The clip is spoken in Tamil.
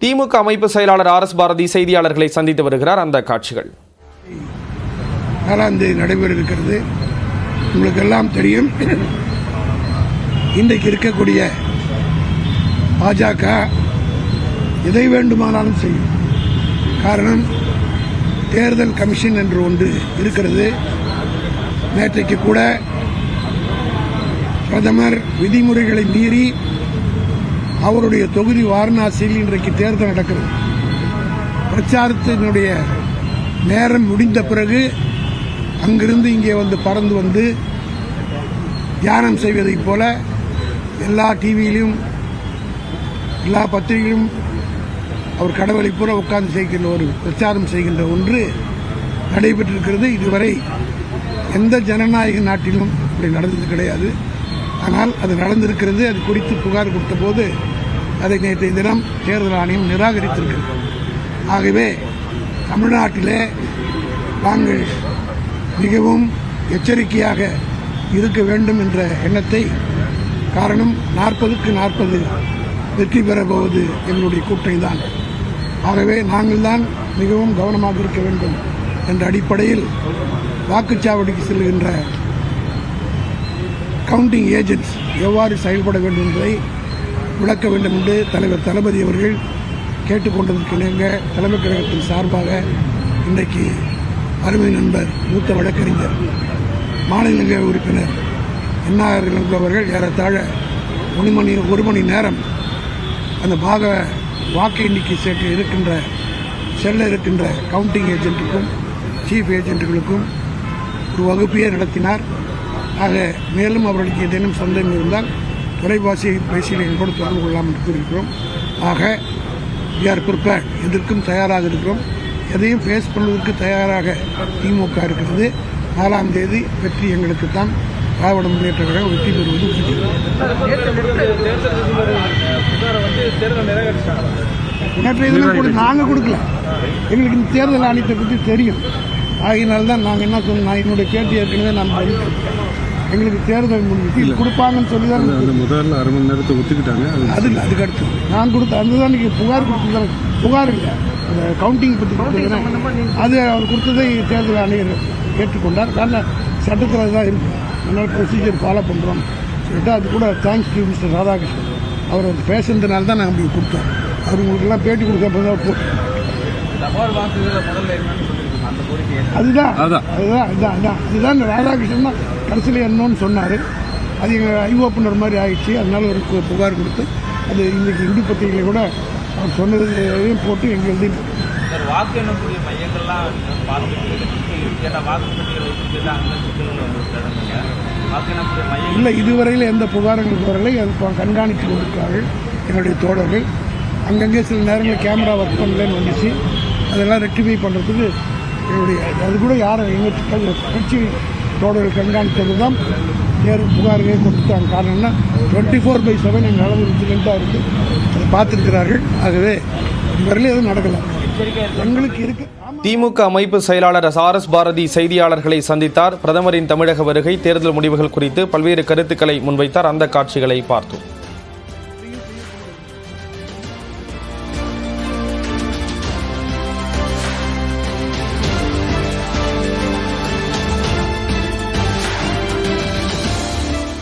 திமுக அமைப்பு செயலாளர் ஆர் எஸ் பாரதி செய்தியாளர்களை சந்தித்து வருகிறார். அந்த காட்சிகள். நாலாம் தேதி நடைபெற இருக்கிறது உங்களுக்கு எல்லாம் தெரியும். இன்றைக்கு இருக்கக்கூடிய பாஜக எதை வேண்டுமானாலும் செய்யும். காரணம் தேர்தல் கமிஷன் என்று ஒன்று இருக்கிறது. நேற்றைக்கு கூட பிரதமர் விதிமுறைகளை மீறி அவருடைய தொகுதி வாரணாசியில் இன்றைக்கு தேர்தல் நடக்கிறது. பிரச்சாரத்தினுடைய நேரம் முடிந்த பிறகு அங்கிருந்து இங்கே வந்து பறந்து வந்து தியானம் செய்வதைப் போல எல்லா டிவியிலும் எல்லா பத்திரிகையிலும் அவர் கடவுளை பூரா உட்கார்ந்து செய்கின்ற ஒரு பிரச்சாரம் செய்கின்ற ஒன்று நடைபெற்றிருக்கிறது. இதுவரை எந்த ஜனநாயக நாட்டிலும் இப்படி நடந்தது கிடையாது. ஆனால் அது நடந்திருக்கிறது அது குறித்து புகார் கொடுத்தபோது அதை நேற்றைய தினம் தேர்தல் ஆணையம் நிராகரித்திருக்கிறது. ஆகவே தமிழ்நாட்டிலே நாங்கள் மிகவும் எச்சரிக்கையாக இருக்க வேண்டும் என்ற எண்ணத்தை காரணம் நாற்பதுக்கு நாற்பது வெற்றி பெறப்போவது எங்களுடைய கூட்டணி தான் ஆகவே நாங்கள் தான் மிகவும் கவனமாக இருக்க வேண்டும் என்ற அடிப்படையில் வாக்குச்சாவடிக்கு செல்கின்ற கவுண்டிங் ஏஜென்ட்ஸ் எவ்வாறு செயல்பட வேண்டும் என்பதை விளக்க வேண்டும் என்று தலைவர் தளபதி அவர்கள் கேட்டுக்கொண்டதற்கு இணங்க தலைமை கழகத்தின் சார்பாக இன்றைக்கு அருமை நண்பர் மூத்த வழக்கறிஞர் மாநிலங்களவை உறுப்பினர் என்ஆர் அவர்கள் ஏறத்தாழ ஒரு மணி ஒரு மணி நேரம் அந்த பாக வாக்கு எண்ணிக்கை சேர்க்க இருக்கின்ற செல்ல இருக்கின்ற கவுண்டிங் ஏஜென்ட்டுக்கும் சீஃப் ஏஜென்ட்டுகளுக்கும் ஒரு வகுப்பையே நடத்தினார். ஆக மேலும் அவர்களுக்கு ஏதேனும் சந்தேகம் இருந்தால் தொலைபேசி பேசியில் கூட தொடர்பு கொள்ளலாம் என்று கூறியிருக்கிறோம் ஆக வி ஆர் prepared. எதற்கும் தயாராக இருக்கிறோம். எதையும் ஃபேஸ் பண்ணுவதற்கு தயாராக திமுக இருக்கிறது. நாலாம் தேதி வெற்றி எங்களுக்கு தான். திராவிட முன்னேற்ற கழகம் வெற்றி பெறுவது உறுதி. நேற்று தினம் கூட நாங்கள் கொடுக்கல. எங்களுக்கு இந்த தேர்தல் ஆணையத்தை பற்றி தெரியும். ஆகினால்தான் நாங்கள் என்ன சொன்னோம்? நான் என்னுடைய பேட்டி ஏற்கனவே நான் பதில் எங்களுக்கு தேர்தல் முன்னிட்டு இது கொடுப்பாங்கன்னு சொல்லி தான் அந்த முதல்ல அரை மணி நேரத்தை ஒத்துக்கிட்டாங்க அது அது இல்லை அதுக்கு அடுத்து. நான் கொடுத்த அதுதான் நீங்கள் புகார் கொடுத்தது புகார் இல்லை. அந்த கவுண்டிங் பற்றி கொடுத்ததுன்னா அது அவர் கொடுத்ததை தேர்தல் ஆணையர் ஏற்றுக்கொண்டார். காரணம் சட்டத்தில் தான் இருக்கு. அதனால் ப்ரொசீஜர் ஃபாலோ பண்ணுறோம் சொல்லிட்டு அது கூட தேங்க்ஸ் டு மிஸ்டர் ராதாகிருஷ்ணன். அவர் வந்து பேசுனதுனால தான் நாங்கள் அப்படி கொடுத்தோம். அவர் உங்களுக்கெல்லாம் பேட்டி கொடுக்க தான் அதுதான். அதுதான் அதுதான் அதுதான். அதுதான் ராதாகிருஷ்ணன் தான். கடைசியில் என்னன்னு சொன்னார். அது எங்கள் ஐ ஓப்பனர் மாதிரி ஆயிடுச்சு. அதனால ஒரு புகார் கொடுத்து அது இன்னைக்கு இந்தி பத்திரிகையில் கூட அவர் சொன்னதையும் போட்டு எங்கள் எழுதி வாக்கு எண்ணக்கூடிய மையங்கள்லாம் இல்லை இதுவரையில் எந்த புகாரும் வரலை. அது கண்காணித்து கொண்டிருக்கிறார்கள் எங்களுடைய தோழர்கள். அங்கங்கே சில நேரங்களில் கேமரா ஒர்க் பண்ணலன்னு வந்துச்சு. அதெல்லாம் ரெக்டிஃபை பண்ணுறதுக்கு எங்களுடைய அது கூட யாரும் எங்கள் கட்சி தோழர்கள் கண்காணித்தது தான் நேரு புகார்களே கொடுத்தாங்க காரணம்னா டுவெண்ட்டி ஃபோர் பை செவன் எங்கள் அளவு விஜிலண்ட்டாக இருக்குது அதை பார்த்துருக்கிறார்கள். ஆகவே இதுவரையிலும் எதுவும் நடக்கலை. எங்களுக்கு இருக்கு. திமுக அமைப்பு செயலாளர் ஆர் எஸ் பாரதி செய்தியாளர்களை சந்தித்தார். பிரதமரின் தமிழக வருகை தேர்தல் முடிவுகள் குறித்து பல்வேறு கருத்துக்களை முன்வைத்தார். அந்த காட்சிகளை பார்த்தோம்.